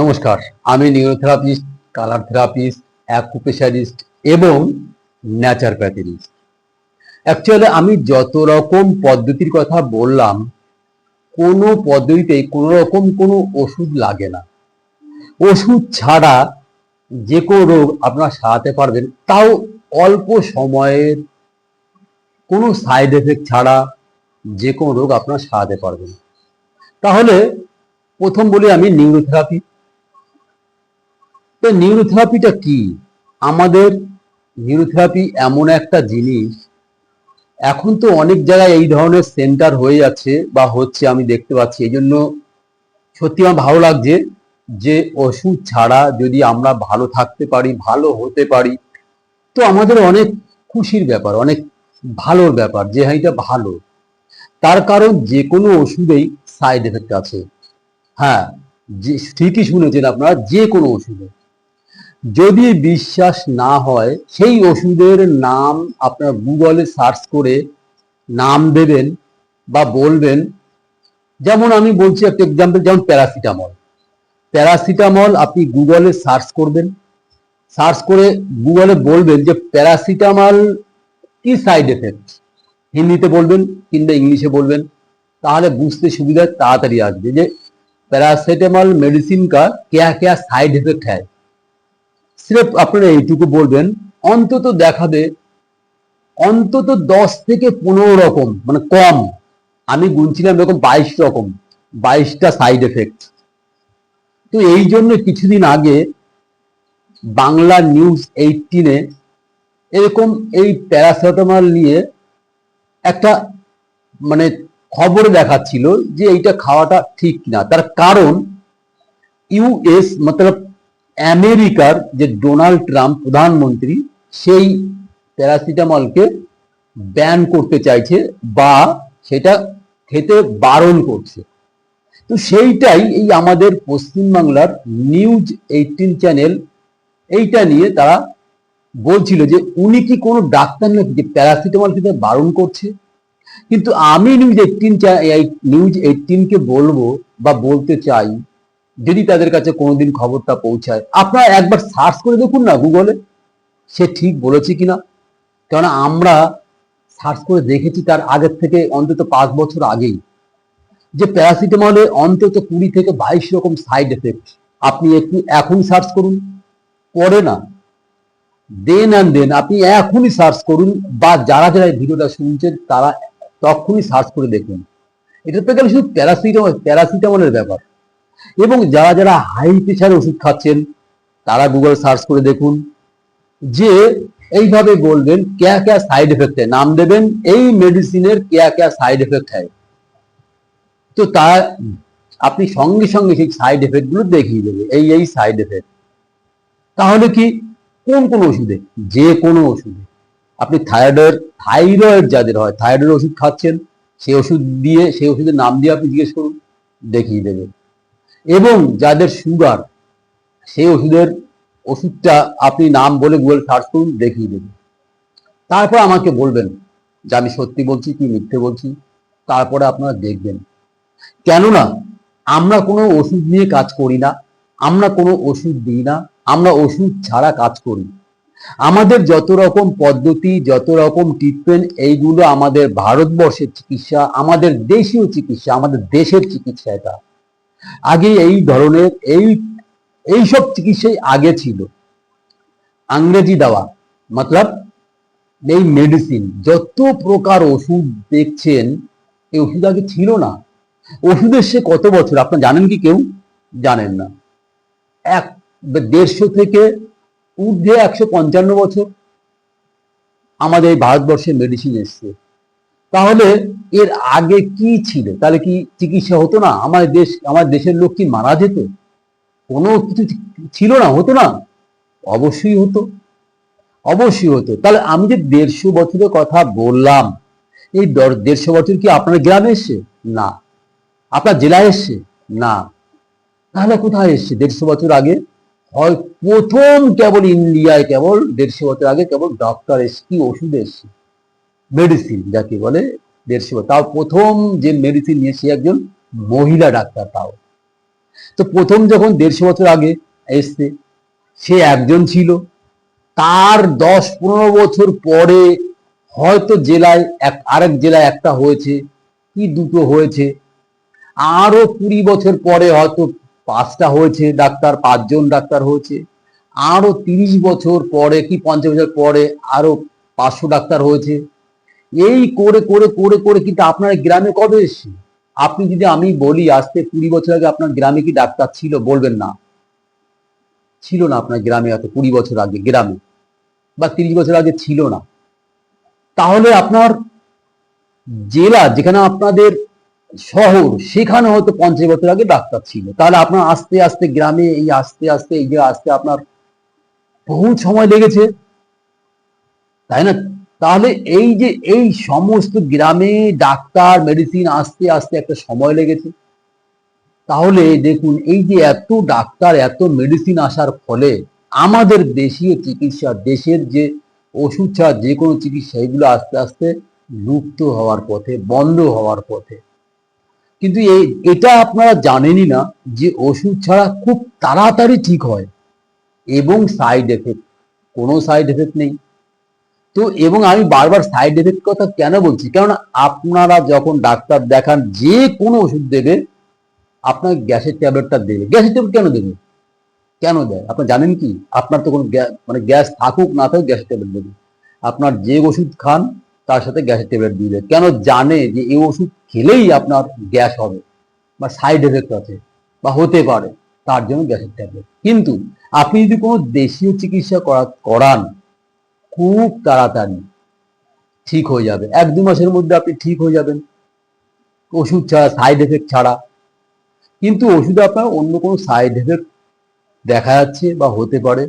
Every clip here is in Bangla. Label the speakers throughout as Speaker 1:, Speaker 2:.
Speaker 1: নমস্কার, আমি নিউরোথেরাপিস্ট কালার থেরাপিস্ট অ্যাকুপেশারিস্ট এবং ন্যাচারপ্যাথিস্ট অ্যাকচুয়ালি আমি যত রকম পদ্ধতির কথা বললাম, কোনো পদ্ধতিতে কোনো রকম কোনো ওষুধ লাগে না। ওষুধ ছাড়া যে কোনো রোগ আপনারা সারাতে পারবেন, তাও অল্প সময়ের কোনো সাইড এফেক্ট ছাড়া যে কোনো রোগ আপনারা সারাতে পারবেন। তাহলে প্রথম বলি আমি নিউরোথেরাপি। তো নিউরোথেরাপিটা কি? আমাদের নিউরোথেরাপি এমন একটা জিনিস, এখন তো অনেক জায়গায় এই ধরনের সেন্টার হয়ে যাচ্ছে বা হচ্ছে আমি দেখতে পাচ্ছি। এই জন্য সত্যি আমার ভালো লাগছে যে ওষুধ ছাড়া যদি আমরা ভালো থাকতে পারি, ভালো হতে পারি, তো আমাদের অনেক খুশির ব্যাপার, অনেক ভালোর ব্যাপার, যে হ্যাঁ এটা ভালো। তার কারণ যে কোনো ওষুধেই সাইড এফেক্ট আছে। হ্যাঁ যে ঠিকই শুনেছেন আপনারা, যে কোনো ওষুধে। যদি বিশ্বাস না হয় সেই ওষুধের নাম আপনার গুগলে সার্চ করে নাম দেবেন বা বলবেন যেমন আমি বলছি একটা এক্সাম্পল যেমন প্যারাসিটামল প্যারাসিটামল আপনি গুগলে সার্চ করবেন সার্চ করে গুগলে বলবেন যে প্যারাসিটামল কি সাইড এফেক্ট হিন্দিতে বলবেন কিংবা ইংলিশে বলবেন তাহলে বুঝতে সুবিধা তাড়াতাড়ি আসবে যে पैरासीटामोल मेडिसिन का क्या क्या साइड इफेक्ट है সির্ফ আপনারা এইটুকু বলবেন, অন্তত দেখাবে অন্তত দশ থেকে পনেরো রকম মানে কম। আমি গুনছিলাম এরকম বাইশ রকম, বাইশটা সাইড এফেক্ট তো এই জন্য কিছুদিন আগে বাংলা নিউজ এইটিনে এরকম এই প্যারাসিটামল নিয়ে একটা মানে খবরে দেখাচ্ছিল যে এইটা খাওয়াটা ঠিক না। তার কারণ ইউএস মতলব আমেরিকার যে ডোনাল্ড ট্রাম্প প্রধানমন্ত্রী, সেই প্যারাসিটামলকে ব্যান করতে চাইছে বা সেটা খেতে বারণ করছে। তো সেইটাই এই আমাদের পশ্চিমবাংলার নিউজ এইটিন চ্যানেল, এইটা নিয়ে তারা বলছিল যে উনি কি কোনো ডাক্তার নাকি যে প্যারাসিটামল খেতে বারণ করছে? কিন্তু আমি নিউজ এইটিন নিউজ এইটিনকে বলব বা বলতে চাই যদি তাদের কাছে কোনোদিন খবরটা পৌঁছায়, আপনারা একবার সার্চ করে দেখুন না গুগলে সে ঠিক বলেছে কিনা। কেননা আমরা সার্চ করে দেখেছি তার আগের থেকে অন্তত পাঁচ বছর আগেই, যে প্যারাসিটামলে অন্তত কুড়ি থেকে বাইশ রকম সাইড এফেক্ট আপনি একটু এখন সার্চ করুন, পরে না। দেন অ্যান্ড দেন আপনি এখনই সার্চ করুন, বা যারা যারা ভিডিওটা শুনছেন, তারা তখনই সার্চ করে দেখুন। এটা তো গেলে শুধু প্যারাসিটামল প্যারাসিটামলের ব্যাপার। এবং যারা যারা হাই প্রেশার ওষুধ খাচ্ছেন, তারা গুগল সার্চ করে দেখুন, যে এইভাবে বলবেন, ক্যা ক্যা সাইড এফেক্ট হয় নাম দেবেন, এই মেডিসিনের ক্যা ক্যা সাইড এফেক্ট হয় তো তা আপনি সঙ্গে সঙ্গে সেই সাইড এফেক্টগুলো দেখিয়ে দেবে এই এই সাইড এফেক্ট তাহলে কি? কোন কোন ওষুধে? যে কোনো ওষুধে। আপনি থাইরয়েড থাইরয়েড যাদের হয় থাইরয়েড ওষুধ খাচ্ছেন সেই ওষুধ দিয়ে সেই ওষুধের নাম দিয়ে আপনি জিজ্ঞেস করুন, দেখিয়ে দেবে এবং যাদের সুগার সেই ওষুধের ওষুধটা আপনি নাম বলে গুগল সার্চ করুন, দেখিয়ে দেবেন তারপর আমাকে বলবেন যে আমি সত্যি বলছি কি মিথ্যে বলছি, তারপরে আপনারা দেখবেন। কেননা আমরা কোনো ওষুধ নিয়ে কাজ করি না, আমরা কোনো ওষুধ দিই না, আমরা ওষুধ ছাড়া কাজ করি। আমাদের যত রকম পদ্ধতি, যত রকম ট্রিটমেন্ট এইগুলো আমাদের ভারতবর্ষের চিকিৎসা, আমাদের দেশীয় চিকিৎসা, আমাদের দেশের চিকিৎসা এটা। আগে এই ধরনের, এই, এইসব চিকিৎসাই আগে ছিল। আংরেজি দেওয়া, মতলব এই মেডিসিন যত প্রকার ওষুধ দেখছেন, এই ওষুধ আগে ছিল না। ওষুধের সে কত বছর আপনি জানেন কি কেউ? জানেন না। এক, দেড়শো থেকে ঊর্ধ্বে একশো পঞ্চান্ন বছর আমাদের ভারতবর্ষে মেডিসিন এসছে। তাহলে এর আগে কি ছিল? তাহলে কি চিকিৎসা হতো না? আমার দেশ আমার দেশের লোক কি মারা যেত? কোনো কিছু ছিল না, হতো না? অবশ্যই হতো। অবশ্যই হতো। তাহলে আমি যে দেড়শো বছরের কথা বললাম, এই দেড়শো বছর কি আপনার গ্রামে এসছে? না। আপনার জেলায় এসছে? না। তাহলে কোথায় এসছে দেড়শো বছর আগে? হয় প্রথম কেবল ইন্ডিয়ায়, কেবল দেড়শো বছর আগে কেবল ডক্টর এসছে কি ওষুধ এসছে? মেডিসিন যাকে বলে দেড়শো বছর। তাও প্রথম যে মেডিসিন নিয়ে সে একজন মহিলা ডাক্তার তাও। তো প্রথম যখন দেড়শো বছর আগে এসছে, সে একজন ছিল। তার দশ পনেরো বছর পরে হয়তো জেলায় এক, আরেক জেলায় একটা হয়েছে, কি দুটো হয়েছে। আরও কুড়ি বছর পরে হয়তো পাঁচটা হয়েছে ডাক্তার, পাঁচজন ডাক্তার হয়েছে। আরও তিরিশ বছর পরে, কি পঞ্চাশ বছর পরে আরও পাঁচশো ডাক্তার হয়েছে। এই করে করে করে করে কিন্তু আপনার গ্রামে কবে এসছে? আপনি যদি আমি বলি, আসতে কুড়ি বছর আগে আপনার গ্রামে কি ডাক্তার ছিল? বলবেন না। ছিল না আপনার গ্রামে হয়তো কুড়ি বছর আগে, গ্রামে। বা তিরিশ বছর আগে ছিল না। তাহলে আপনার জেলা যেখানে আপনাদের শহর, সেখানে হয়তো পঞ্চাশ বছর আগে ডাক্তার ছিল। তাহলে আপনার আস্তে আস্তে গ্রামে এই আস্তে আস্তে, এই যে আস্তে আপনার বহু সময় লেগেছে। তাই না? তাহলে এই যে, এই সমস্ত গ্রামে ডাক্তার মেডিসিন আসতে আসতে একটা সময় লেগেছে। তাহলে দেখুন, এই যে এত ডাক্তার, এত মেডিসিন আসার ফলে আমাদের দেশীয় চিকিৎসা, দেশের যে ওষুধ ছাড়া যে কোনো চিকিৎসা, এগুলো আস্তে আস্তে লুপ্ত হওয়ার পথে, বন্ধ হওয়ার পথে। কিন্তু এই এটা আপনারা জানেনই না যে ওষুধ ছাড়া খুব তাড়াতাড়ি ঠিক হয়। এবং সাইড এফেক্ট কোনো সাইড এফেক্ট নেই। তো এবং আমি বারবার সাইড এফেক্ট কথা কেন বলছি? কেননা আপনারা যখন ডাক্তার দেখান, যে কোনো ওষুধ দেবে আপনার গ্যাসের ট্যাবলেটটা দেবে। গ্যাসের ট্যাবলেট কেন দেবে? কেন দেয়? আপনার জানেন কি? আপনার তো কোনো মানে গ্যাস থাকুক না থাকুক, গ্যাসের ট্যাবলেট দেবে। আপনার যে ওষুধ খান, তার সাথে গ্যাসের ট্যাবলেট দিবে। কেন জানে যে এই ওষুধ খেলেই আপনার গ্যাস হবে? বা সাইড এফেক্ট আছে, বা হতে পারে। তার জন্য গ্যাসের ট্যাবলেট। কিন্তু আপনি যদি কোনো দেশীয় চিকিৎসা করা করান খুব তাড়াতাড়ি ঠিক হয়ে যাবে। এক দু মাসের মধ্যে আপনি ঠিক হয়ে যাবেন। ওষুধ ছাড়া সাইড এফেক্ট ছাড়া। কিন্তু ওষুধে আপনার অন্য কোনো সাইড এফেক্ট দেখা যাচ্ছে বা হতে পারে।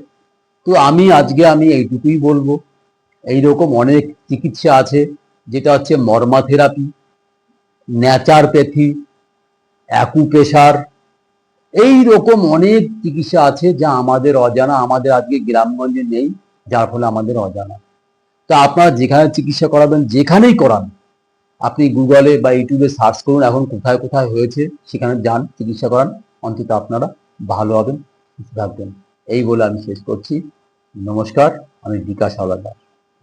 Speaker 1: তো আমি আজকে আমি এইটুকুই বলব। এইরকম অনেক চিকিৎসা আছে, যেটা হচ্ছে মর্মা থেরাপি ন্যাচারপ্যাথি অ্যাকুপ্রেশার এই রকম অনেক চিকিৎসা আছে যা আমাদের অজানা, আমাদের আজকে গ্রামগঞ্জে নেই। যার ফলে আমাদের অজানা। তো আপনারা যেখানে চিকিৎসা করাবেন, যেখানেই করান, আপনি গুগলে বা ইউটিউবে সার্চ করুন, এখন কোথায় কোথায় হয়েছে, সেখানে যান, চিকিৎসা করান, অন্তত আপনারা ভালো হবেন থাকবেন। এই বলে আমি শেষ করছি। নমস্কার, আমি বিকাশ হাওলাদার